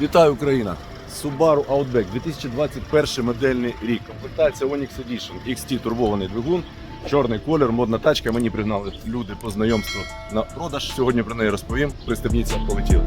Вітаю Україна! Subaru Outback 2021 модельний рік. Комплектація Onyx Edition XT турбований двигун, чорний колір, модна тачка. Мені пригнали люди по знайомству на продаж. Сьогодні про неї розповім. Пристебніться, полетіли.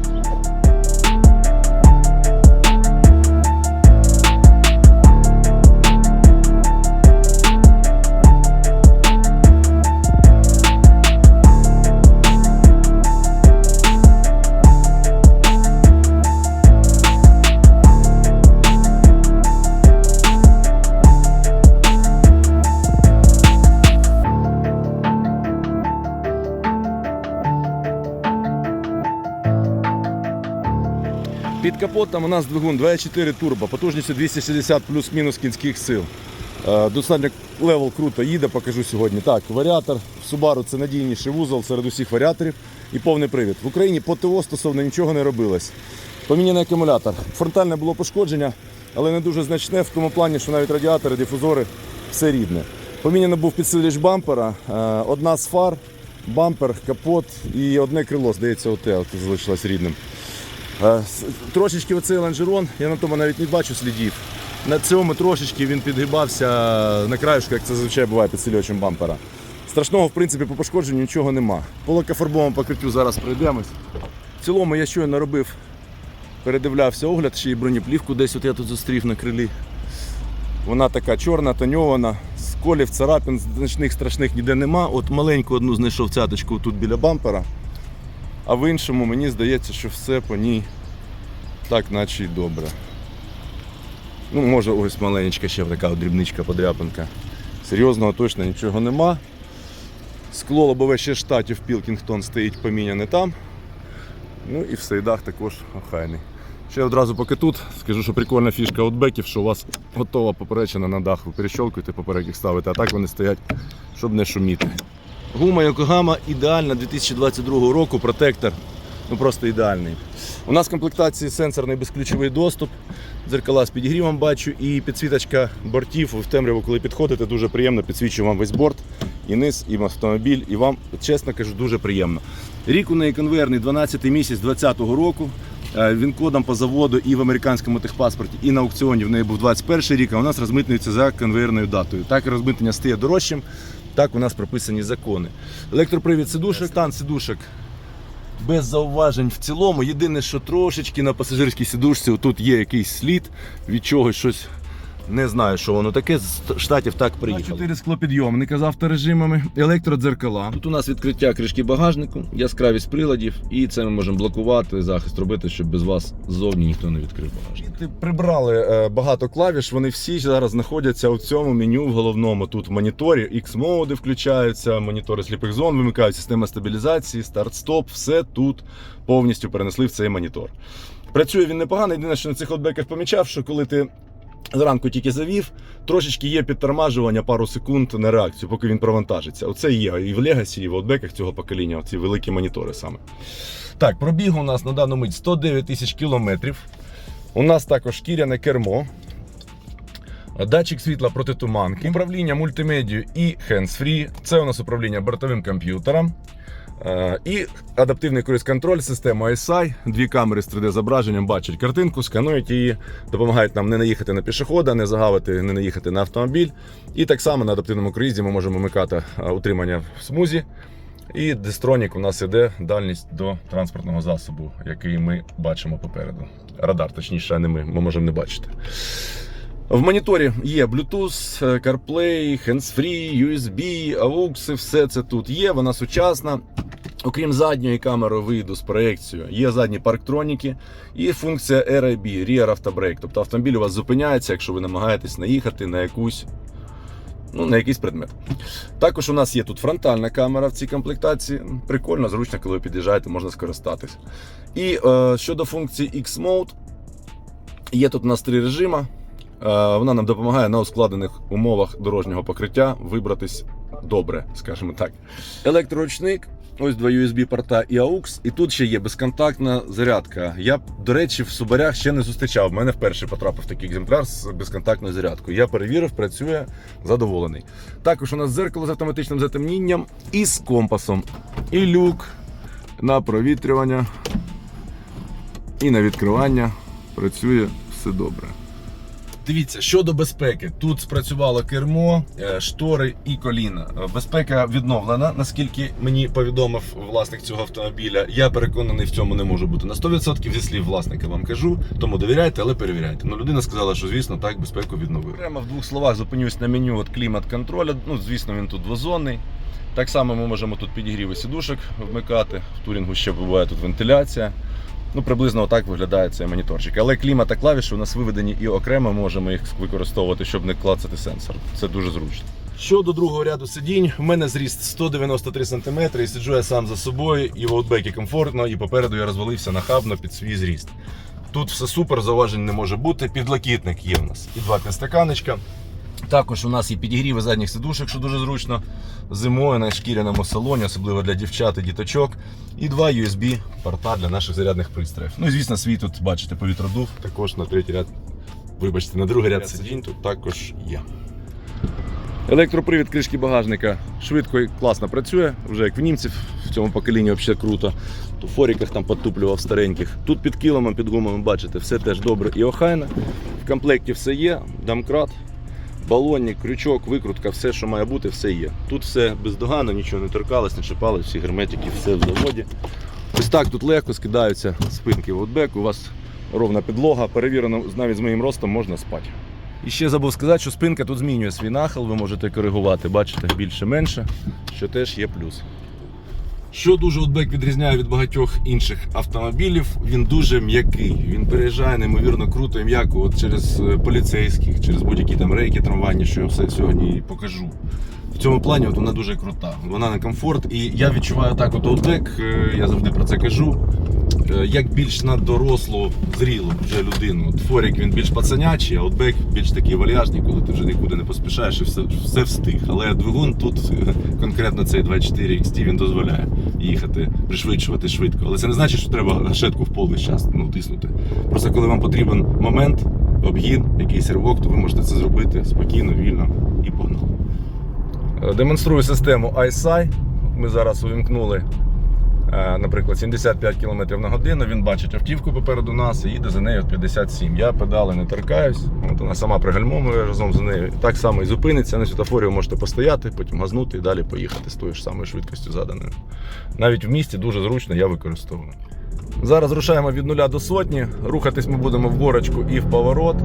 Капотом у нас двигун 2.4 турбо, потужністю 260 плюс-мінус кінських сил. Е, Достатньо левел круто їде, покажу сьогодні. Так, варіатор в Subaru це надійніший вузол серед усіх варіаторів і повний привід. В Україні по ТО стосовно нічого не робилось. Поміняний акумулятор. Фронтальне було пошкодження, але не дуже значне в тому плані, що навіть радіатори, дифузори все рідне. Поміняно був підсилювач бампера, е, одна з фар, бампер, капот і одне крило, здається, оте от залишилось рідним. Е, Трошечки оцей лонжерон, я на тому навіть не бачу слідів. На цьому трошечки він підгибався на краюшку, як це зазвичай буває підсилювачем бампера. Страшного, в принципі, по пошкодженню нічого нема. По лакофарбовому покриттю зараз пройдемось. В цілому я щойно робив, передивлявся огляд, ще й бронеплівку десь от я тут зустрів на крилі. Вона така чорна, тоньована, сколів, царапин, значних страшних ніде нема. От маленьку одну знайшов цяточку тут біля бампера. А в іншому мені здається, що все по ній так наче й добре. Ну, може, ось маленька ще така дрібничка подряпинка. Серйозного точно нічого нема. Скло лобове ще штатів Пілкінгтон стоїть поміняне там. Ну і в сейдах також охайний. Ще одразу поки тут, скажу, що прикольна фішка аутбеків, що у вас готова поперечина на дах, ви перещолкуєте поперек їх ставите, а так вони стоять, щоб не шуміти. Гума Yokohama ідеальна 2022 року, протектор. Ну просто ідеальний. У нас в комплектації сенсорний безключовий доступ, дзеркала з підігрівом бачу і підсвіточка бортів в темряву, коли підходите, дуже приємно підсвічує вам весь борт, і низ, і автомобіль, і вам, чесно кажу, дуже приємно. Рік у неї конвейерний 12 місяць 2020 року. Е, Він кодом по заводу і в американському техпаспорті, і на аукціоні в неї був 21 рік, а у нас розмитнюється за конвейерною датою. Так розмитнення стає дорожчим, так у нас прописані закони. Електропривід сидушок, стан сидушок без зауважень в цілому. Єдине, що трошечки на пасажирській сидушці тут є якийсь слід від чогось щось. Не знаю, що воно таке. З штатів так приїхало. Чотири склопідйомника з авторежимами, електродзеркала. Тут у нас відкриття кришки багажнику, яскравість приладів, і це ми можемо блокувати, захист робити, щоб без вас ззовні ніхто не відкрив багажник. Прибрали е, багато клавіш, вони всі зараз знаходяться у цьому меню в головному. Тут в моніторі X-моди включаються, монітори сліпих зон вимикають система стабілізації, старт-стоп, все тут повністю перенесли в цей монітор. Працює він непогано. Єдине, що на цих отбеках помічав, що коли ти зранку тільки завів, трошечки є підтормажування пару секунд на реакцію, поки він провантажиться. Оце є і в Legacy, і в отбеках цього покоління, оці великі монітори саме. Так, пробіг у нас на дану мить 109 тисяч кілометрів. У нас також шкіряне кермо. Датчик світла протитуманки, управління мультимедією і hands-free. Це у нас управління бортовим комп'ютером. Е, І адаптивний круїз-контроль, система SI, дві камери з 3D-зображенням бачать картинку, сканують її, допомагають нам не наїхати на пішохода, не загавити, не наїхати на автомобіль. І так само на адаптивному круїзі ми можемо вмикати е, утримання в смузі. І дистронік у нас іде дальність до транспортного засобу, який ми бачимо попереду. Радар, точніше, не ми, ми можемо не бачити. В моніторі є Bluetooth, е, CarPlay, Hands-Free, USB, AUX, все це тут є, вона сучасна. Окрім задньої камери виїду з проекцією, є задні парктроніки і функція RAB, Rear Auto Brake. Тобто автомобіль у вас зупиняється, якщо ви намагаєтесь наїхати на якусь. Ну, на якийсь предмет. Також у нас є тут фронтальна камера в цій комплектації. Прикольно, зручно, коли ви під'їжджаєте, можна скористатись. І е, щодо функції X-Mode, є тут у нас три режима. Е, Вона нам допомагає на ускладнених умовах дорожнього покриття вибратись добре, скажімо так. Електроручник, ось два USB-порта і AUX, і тут ще є безконтактна зарядка. Я, до речі, в Субарях ще не зустрічав. В мене вперше потрапив такий екземпляр з безконтактною зарядкою. Я перевірив, працює задоволений. Також у нас дзеркало з автоматичним затемнінням і з компасом. І люк на провітрювання, і на відкривання. працює все добре. Дивіться, щодо безпеки, тут спрацювало кермо, е, штори і коліна. Безпека відновлена, наскільки мені повідомив власник цього автомобіля. Я переконаний, в цьому не може бути на 100% зі слів власника вам кажу. Тому довіряйте, але перевіряйте. Ну, людина сказала, що звісно так безпеку відновив. Прямо в двох словах зупинюсь на меню от клімат контроля. Ну, звісно, він тут двозонний. Так само ми можемо тут підігріви сідушок вмикати. В турінгу ще буває тут вентиляція. Ну, приблизно отак виглядає цей моніторчик. Але клімат та клавіші у нас виведені і окремо можемо їх використовувати, щоб не клацати сенсор. Це дуже зручно. Щодо другого ряду сидінь, в мене зріст 193 см, і сиджу я сам за собою, і в аутбекі комфортно, і попереду я розвалився нахабно під свій зріст. Тут все супер, зауважень не може бути. Підлокітник є в нас і два підстаканечка. Також у нас є підігріви задніх сидушок, що дуже зручно. Зимою на шкіряному салоні, особливо для дівчат і діточок. І два USB порта для наших зарядних пристроїв. Ну і звісно, свій тут бачите повітродув. Також на третій ряд, вибачте, на другий ряд сидінь тут також є. Електропривід кришки багажника швидко і класно працює, вже як в німців в цьому поколінні взагалі круто. У форіках там підтуплював стареньких. Тут під килимом, під гумами, бачите, все теж добре і охайно. В комплекті все є, домкрат, балонник, крючок, викрутка, все, що має бути, все є. Тут все бездоганно, нічого не торкалось, не чіпалось, всі герметики, все в заводі. Ось так тут легко скидаються спинки в у вас ровна підлога, перевірено, навіть з моїм ростом можна спати. І ще забув сказати, що спинка тут змінює свій нахил, ви можете коригувати, бачите, більше-менше, що теж є плюс. Що дуже Outback відрізняє від багатьох інших автомобілів, він дуже м'який. Він переїжджає неймовірно круто і м'яко от через е, поліцейських, через будь-які там рейки трамвайні, що я все сьогодні покажу. В цьому плані от вона дуже крута. Вона на комфорт. І я відчуваю так, от Outback, е, я завжди про це кажу. Е, Як більш на дорослу, зрілу вже людину. Форік він більш пацанячий, а Outback більш такий вальяжний, коли ти вже нікуди не поспішаєш і все, все встиг. Але двигун тут конкретно цей 24 XT він дозволяє їхати, пришвидшувати швидко. Але це не значить, що треба гашетку в пол весь час ну, тиснути. Просто коли вам потрібен момент, обгін, якийсь ривок, то ви можете це зробити спокійно, вільно і погнали. Е, Демонструю систему ISI. Ми зараз увімкнули, наприклад, 75 км на годину. Він бачить автівку попереду нас і їде за нею от 57. Я педали не торкаюсь. От вона сама пригальмовує разом з нею. Так само і зупиниться. На світофорі ви можете постояти, потім газнути і далі поїхати з тою ж самою швидкістю заданою. Навіть в місті дуже зручно я використовую. Зараз рушаємо від нуля до сотні. Рухатись ми будемо в горочку і в поворот.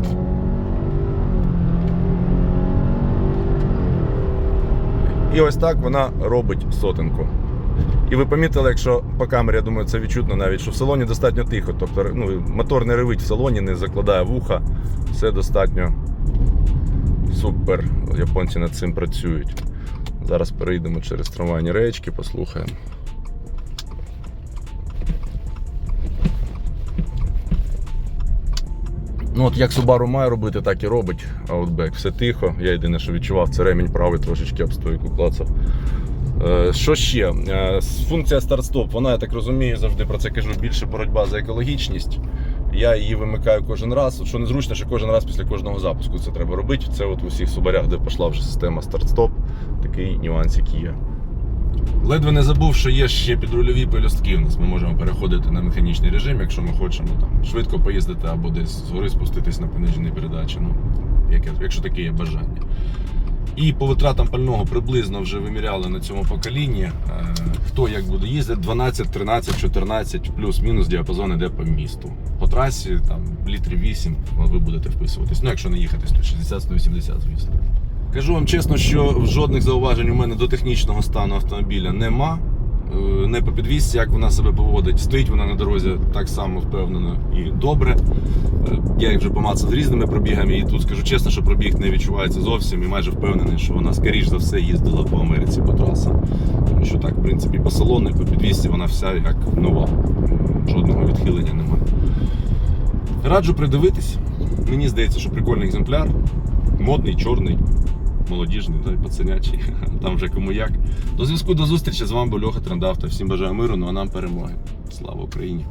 І ось так вона робить сотенку. І ви помітили, якщо по камері, я думаю, це відчутно навіть, що в салоні достатньо тихо. Тобто ну, мотор не ревить в салоні, не закладає вуха. Все достатньо супер. Японці над цим працюють. Зараз перейдемо через трамвайні речки, послухаємо. Ну от як Subaru має робити, так і робить Outback. Все тихо. Я єдине, що відчував, це ремінь правий трошечки об стойку клацав. Е, Що ще? Е, Функція старт-стоп, вона, я так розумію, завжди про це кажу, більше боротьба за екологічність. Я її вимикаю кожен раз. Що незручно, що кожен раз після кожного запуску це треба робити. Це от у всіх субарях, де пішла вже система старт-стоп, такий нюансик є. Ледве не забув, що є ще підрульові пелюстки. У нас ми можемо переходити на механічний режим, якщо ми хочемо там швидко поїздити або десь згори спуститись на пониженій передачі. Ну, якщо таке є бажання. І по витратам пального приблизно вже виміряли на цьому поколінні. Е, Хто як буде їздити, 12, 13, 14, плюс-мінус діапазон іде по місту. По трасі там літрів 8 ви будете вписуватись. Ну, якщо не їхати 160-180, звісно. Кажу вам чесно, що жодних зауважень у мене до технічного стану автомобіля нема. Е, Не по підвісці, як вона себе поводить. Стоїть вона на дорозі так само впевнено і добре. Е, Я їх вже помацав з різними пробігами, і тут скажу чесно, що пробіг не відчувається зовсім і майже впевнений, що вона, скоріш за все, їздила по Америці по трасам. Тому що так, в принципі, по салону і по підвісці вона вся як нова. Жодного відхилення немає. Раджу придивитись. Мені здається, що прикольний екземпляр. Модний, чорний, молодіжний, той пацанячий. Там вже кому як. До зв'язку до зустрічі з вами був Льоха Трендавта. Всім бажаю миру, ну а нам перемоги. Слава Україні!